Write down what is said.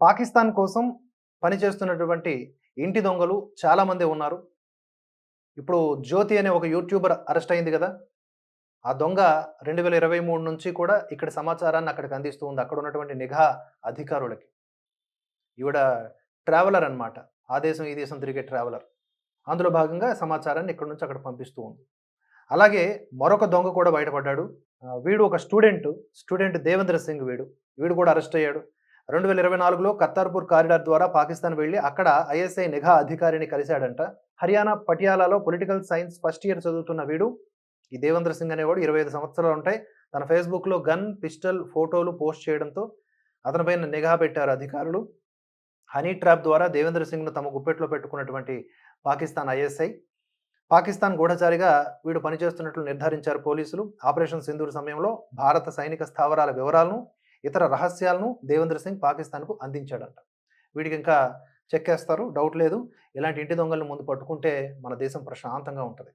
పాకిస్తాన్ కోసం పనిచేస్తున్నటువంటి ఇంటి దొంగలు చాలామంది ఉన్నారు. ఇప్పుడు జ్యోతి అనే ఒక యూట్యూబర్ అరెస్ట్ అయింది కదా. ఆ దొంగ రెండు వేల ఇరవై మూడు నుంచి కూడా ఇక్కడ సమాచారాన్ని అక్కడికి అందిస్తూ ఉంది. అక్కడ ఉన్నటువంటి నిఘా అధికారులకి. ఈవిడ ట్రావెలర్ అన్నమాట. ఆ దేశం ఈ దేశం తిరిగే ట్రావెలర్. అందులో భాగంగా సమాచారాన్ని ఇక్కడ నుంచి అక్కడ పంపిస్తూ ఉంది. అలాగే మరొక దొంగ కూడా బయటపడ్డాడు. వీడు ఒక స్టూడెంట్. స్టూడెంట్ దేవేంద్ర సింగ్ వీడు. వీడు కూడా అరెస్ట్ అయ్యాడు. రెండు వేల ఇరవై నాలుగులో కత్తార్పూర్ కారిడార్ ద్వారా పాకిస్తాన్ వెళ్ళి అక్కడ ఐఎస్ఐ నిఘా అధికారిని కలిశాడంట. హర్యానా పటియాలాలో పొలిటికల్ సైన్స్ ఫస్ట్ ఇయర్ చదువుతున్న వీడు. ఈ దేవేంద్ర సింగ్ అనేవాడు ఇరవై ఐదు సంవత్సరాలు ఉంటాయి. తన ఫేస్బుక్లో గన్ పిస్టల్ ఫోటోలు పోస్ట్ చేయడంతో అతనిపైన నిఘా పెట్టారు అధికారులు. హనీ ట్రాప్ ద్వారా దేవేంద్ర సింగ్ను తమ గుప్పెట్లో పెట్టుకున్నటువంటి పాకిస్తాన్ ఐఎస్ఐ. పాకిస్తాన్ గూఢచారిగా వీడు పనిచేస్తున్నట్లు నిర్ధారించారు పోలీసులు. ఆపరేషన్ సింధూర్ సమయంలో భారత సైనిక స్థావరాల వివరాలను ఇతర రహస్యాలను దేవేంద్ర సింగ్ పాకిస్తాన్కు అందించాడంట. వీడికి ఇంకా చెక్కేస్తారు డౌట్ లేదు. ఇలాంటి ఇంటి దొంగలను ముందు పట్టుకుంటే మన దేశం ప్రశాంతంగా ఉంటుంది.